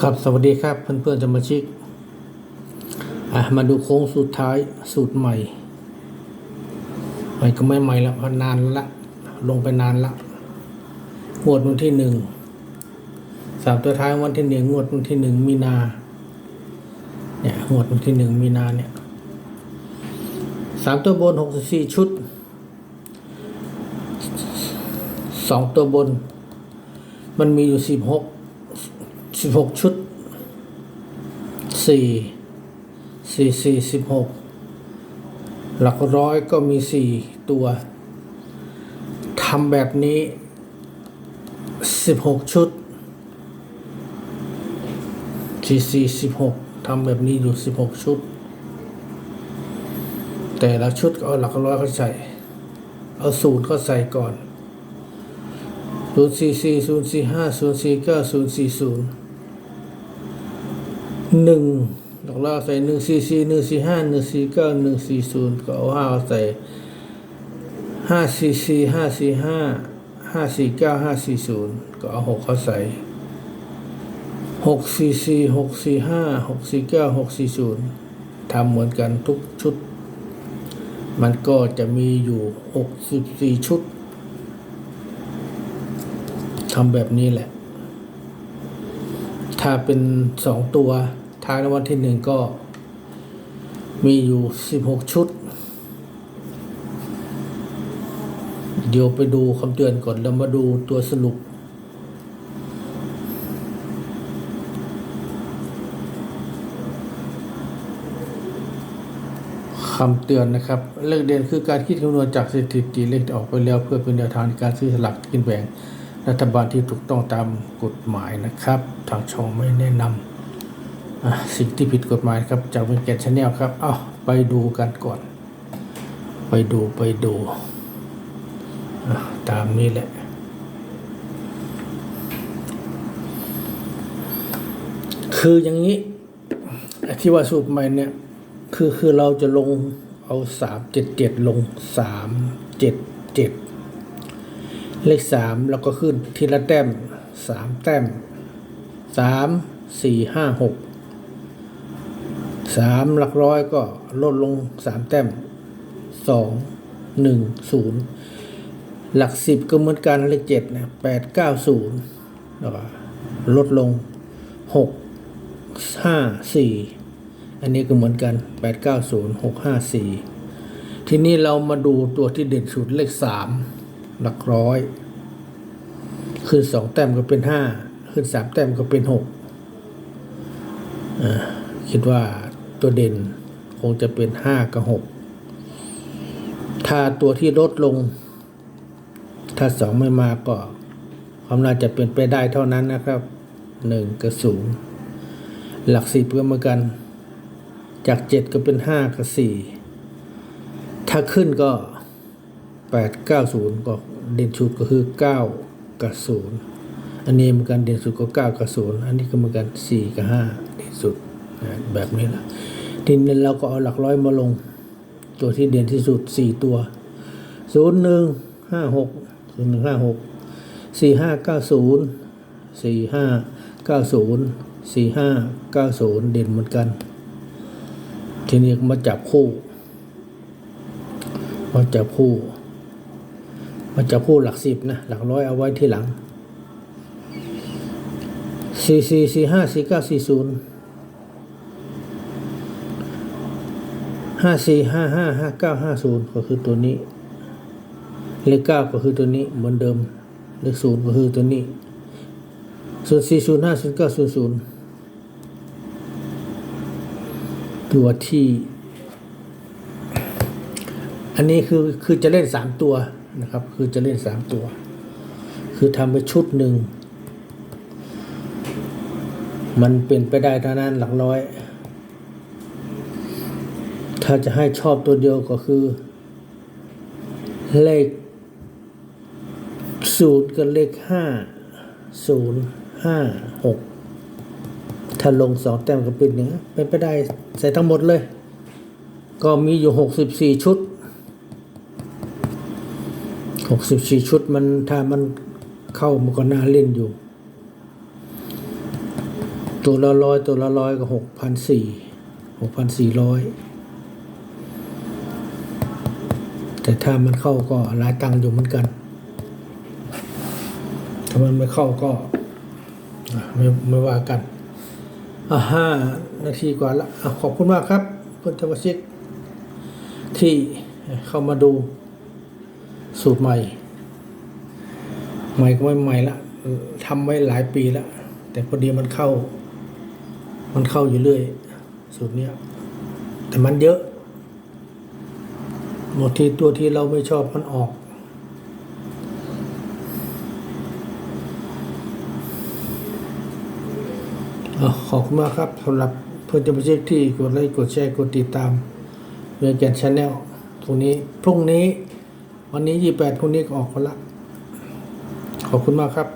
ครับสวัสดีครับเพื่อนๆสมาชิกอะมาดูโค้งสุดท้ายสูตรใหม่ใหม่ก็ไม่ใหม่แล้วเพราะนานละลงไปนานละงวดวันที่หนึ่งสามตัวท้ายวันที่หนึ่งงวดวันที่หนึ่งมีนาเนี่ยงวดวันที่หนึ่งมีนาเนี่ยสามตัวบนหกสิบสี่ชุดสองตัวบน มันมีอยู่สิบหก สิบหกชุดสี่สี่สี่สิบหกหลักร้อยก็มีสี่ตัวทำแบบนี้สิบหกชุดสี่สี่สิบหกทำแบบนี้อยู่สิบหกชุด แต่ละชุดก็เอาหลักร้อยเขาใส่ เอาศูนย์ก็ใส่ก่อนศูนย์สี่สี่ศูนย์สี่ห้าศูนย์สี่เก้าศูนย์สี่ศูนย์ หนึ่งดอกล่าใส่หนึ่งสี่สี่หนึ่งสี่ห้าหนึ่งสี่เก้าหนึ่งสี่ศูนย์ก็เอาห้าใส่ห้าสี่สี่ห้าสี่ห้าห้าสี่เก้าห้าสี่ศูนย์ก็เอาหกเขาใส่หกสี่สี่หกสี่ห้าหกสี่เก้าหกสี่ศูนย์ทำเหมือนกันทุกชุด มันก็จะมีอยู่หกสิบสี่ชุดทำแบบนี้แหละ ถ้าเป็นสองตัว ท้ายรางวัลที่หนึ่งก็มีอยู่สิบหกชุด เดี๋ยวไปดูคำเตือนก่อนแล้วมาดูตัวสรุป คำเตือนนะครับ เลขเด่นคือการคิดคำนวณจากสถิติเลขออกไปแล้วเพื่อเป็นแนวทางในการซื้อสลากกินแบ่งรัฐบาลที่ถูกต้องตามกฎหมายนะครับ ทางช่องไม่แนะนำ สิ่งที่ผิดกฎหมายครับจากเป็นแกนชาแนลครับ เอาไปดูกันก่อน ไปดูไปดู ตามนี้แหละ คืออย่างนี้ ที่ว่าสูตรใหม่เนี่ย คือคือเราจะลงเอาสามเจ็ดเจ็ดลงสามเจ็ดเจ็ดเลขสามแล้วก็ขึ้นทีละแต้มสามแต้มสามสี่ห้าหก สามหลักร้อยก็ลดลงสามแต้มสองหนึ่งศูนย์หลักสิบก็เหมือนกันเลขเจ็ดนะแปดเก้าศูนย์แล้วก็ลดลงหกห้าสี่อันนี้ก็เหมือนกันแปดเก้าศูนย์หกห้าสี่ทีนี้เรามาดูตัวที่เด่นสุดเลขสามหลักร้อยขึ้นสองแต้มก็เป็นห้าขึ้นสามแต้มก็เป็นหกคิดว่า ตัวเด่น คงจะเป็นห้ากับหกถ้าตัวที่ลดลง ถ้าสองไม่มาก็ความน่าจะเป็นไปได้เท่านั้นนะครับหนึ่งกับศูนย์หลักสิบก็เหมือนกัน จากเจ็ดก็เป็นห้ากับสี่ถ้าขึ้นก็แปดเก้าศูนย์ก็เด่นสุดก็คือเก้ากับศูนย์อันนี้เหมือนกันเด่นสุดก็เก้ากับศูนย์อันนี้ก็เหมือนกันสี่กับห้าเด่นสุด แบบนี้แหละทีนี้เราก็เอาหลักร้อยมาลง ตัวที่เด่นที่สุดสี่ตัวศูนย์หนึ่งห้าหกศูนย์หนึ่งห้าหกสี่ห้าเก้าศูนย์สี่ห้าเก้าศูนย์สี่ห้าเก้าศูนย์เด่นเหมือนกัน ทีนี้มาจับคู่มาจับคู่มันจะพูดหลักสิบนะหลักร้อยเอาไว้ที่หลังสี่สี่สี่ห้าสี่เก้าสี่ศูนย์ ห้าสี่ห้าห้าห้าเก้าห้าศูนย์ก็คือตัวนี้ เลขเก้าก็คือตัวนี้เหมือนเดิม เลขศูนย์ก็คือตัวนี้ศูนย์สี่ศูนย์ห้าศูนย์เก้าศูนย์ศูนย์ตัวที่ อันนี้คือคือจะเล่นสามตัวนะครับ คือจะเล่นสามตัว คือทำไปชุดหนึ่ง มันเป็นไปได้เท่านั้นหลักร้อย ถ้าจะให้ชอบตัวเดียวก็คือ เลขศูนย์กับเลขห้าศูนย์ห้าหกถ้าลงสองแต้มก็เป็นอย่งนี้นเป็นไปได้ใส่ทั้งหมดเลย ก็มีอยู่หกสิบสี่ชุดหกสิบสี่ชุดมันถ้ามันเข้ามันก็น่าเล่นอยู่ ตัวละร้อยตัวละร้อยก็หกพันสี่หกพันสี่ร้อย แต่ถ้ามันเข้าก็หลายตังค์อยู่เหมือนกัน ถ้ามันไม่เข้าก็ไม่ไม่ว่ากันอะห้านาทีกว่าละอะขอบคุณมากครับเพื่อนสมาชิกที่เข้ามาดูสูตรใหม่ ใหม่ก็ไม่ใหม่ละทำไว้หลายปีแล้ว แต่พอดีมันเข้า มันเข้าอยู่เรื่อย สูตรเนี้ยแต่มันเยอะ บางทีตัวที่เราไม่ชอบมันออก ขอบคุณมากครับสำหรับเพื่อนสมาชิกที่กดไลค์กดแชร์กดติดตามเรือแกนชาแนลตรงนี้ พรุ่งนี้ วันนี้ยี่แปดพรุ่งนี้ก็ออกคนละ ขอบคุณมากครับ